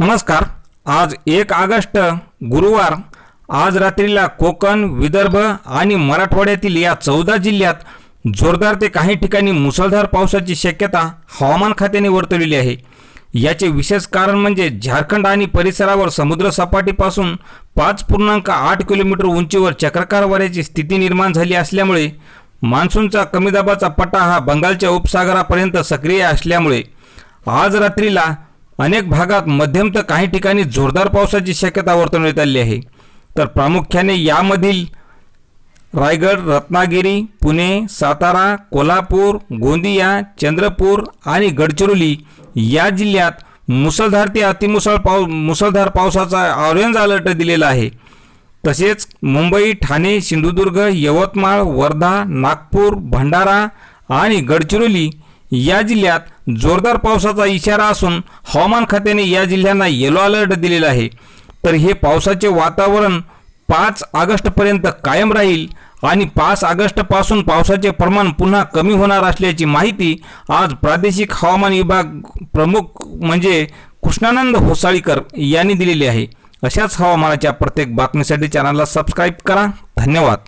नमस्कार. आज एक ऑगस्ट गुरुवार. आज रात्रीला कोकण विदर्भ आणि मराठवाड्यातील या चौदा जिल्ह्यात जोरदार ते काही ठिकाणी मुसळधार पावसाची शक्यता हवामान खात्याने वर्तवलेली आहे. याचे विशेष कारण म्हणजे झारखंड आणि परिसरावर समुद्र सपाटीपासून पाच पूर्णांक आठ किलोमीटर उंचीवर चक्रकार वाऱ्याची स्थिती निर्माण झाली असल्यामुळे मान्सूनचा कमी दाबाचा पट्टा हा बंगालच्या उपसागरापर्यंत सक्रिय असल्यामुळे आज रात्रीला अनेक भागात मध्यम तर काही ठिकाणी जोरदार पावसाची शक्यता वर्तवण्यात आली आहे. तर प्रामुख्याने यामधील रायगड रत्नागिरी पुणे सातारा कोल्हापूर गोंदिया चंद्रपूर आणि गडचिरोली या जिल्ह्यात मुसळधार ते अतिमुसळ पाऊ मुसळधार पावसाचा ऑरेंज अलर्ट दिलेला आहे. तसेच मुंबई ठाणे सिंधुदुर्ग यवतमाळ वर्धा नागपूर भंडारा आणि गडचिरोली या जिल्ह्यात जोरदार पावसाचा इशारा असून हवामान खात्याने या जिल्ह्यांना येलो अलर्ट दिलेला आहे. तर हे पावसाचे वातावरण पाच ऑगस्टपर्यंत कायम राहील आणि पाच ऑगस्टपासून पावसाचे प्रमाण पुन्हा कमी होणार असल्याची माहिती आज प्रादेशिक हवामान विभाग प्रमुख म्हणजे कृष्णानंद होसाळीकर यांनी दिलेली आहे. अशाच हवामानाच्या प्रत्येक बातमीसाठी चॅनलला सबस्क्राईब करा. धन्यवाद.